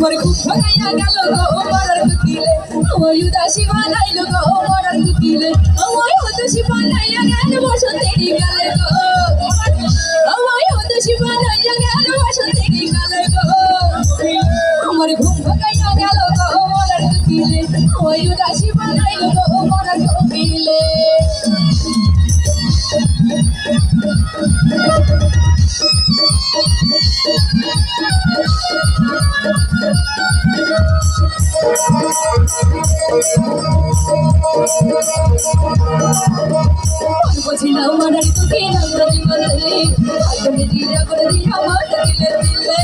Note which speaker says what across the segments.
Speaker 1: আমার খুব ভাঙাইয়া গেল গো মরার কুকিলে আমার উদাসী বানাইল গো মরার কুকিলে আমার উদাসী বানাইয়া গেল বসন্তেরই গালে গো। আমার উদাসী বানাইয়া গেল বসন্তেরই গালে গো। আমার ঘুম ভাঙাইয়া গেল গো মরার কুকিলে আমার উদাসী বানাইল গো মরার কুকিলে বুঝিনা মরার কুকিলে নদী বদলে আগুনে দিয়া করে দিয়া আমার দিলে দিলে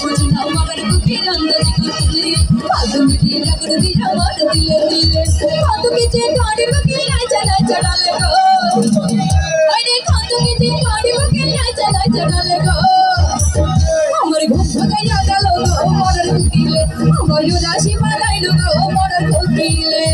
Speaker 1: বুঝিনা মরার কুকিলে নদী বদলে আগুনে দিয়া করে দিয়া আমার দিলে দিলে উদাসী বানাইল গো মরার কুকিলে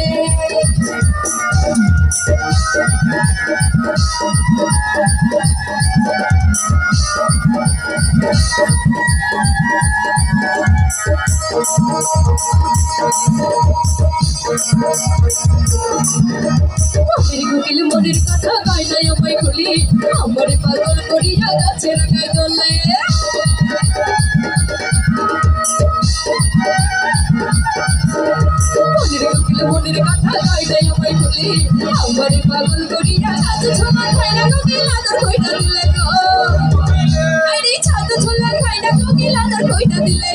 Speaker 1: মনের কথা গায় আমায় খুলি আমার পাগল করিয়া গাছে রাখায় দোলে মনের কুকিল মনের কথা গায় আমায় দিলে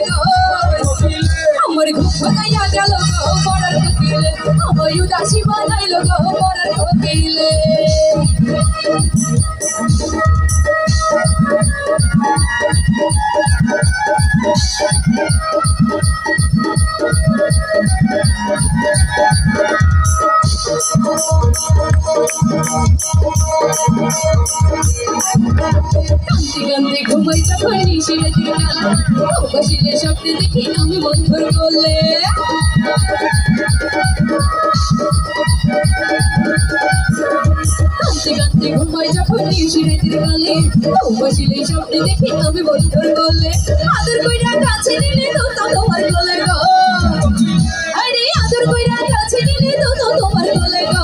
Speaker 1: আমার ঘুম ভাগাইয়া গেল গো মরার কুকিলে। আমার উদাসী বানাইল গো মরার কুকিলে। কান্তি ঘুমাই যখন নিশিরে দিকাল বসিলে স্বপ্নে দেখি আমি বন্ধুর কোলে। ঘুমাই যখন নিশিরে দিকালে বসিলে স্বপ্নে দেখি আমি বন্ধুর কোলে আদর কইরা কাছে নিলে তো তোমার কোলে গো। আরে, আদর কইরা কাছে নিলে তো তোমার কোলে গো।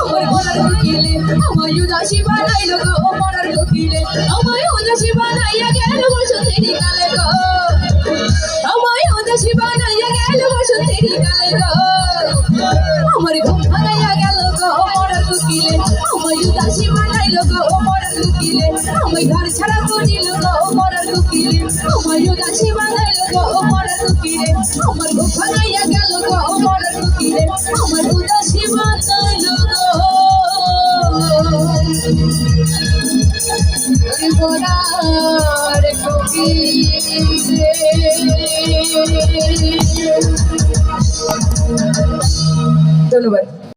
Speaker 1: আমার মরার কোকিলে আমার উদাসী বানাইল গো। মরার কোকিলে আমার উদাসী বানাইয়া গেল বসন্তেরই কালে গো। আমার উদাসী বানাইয়া গেল বসন্তেরই কালে গো। धन्यवाद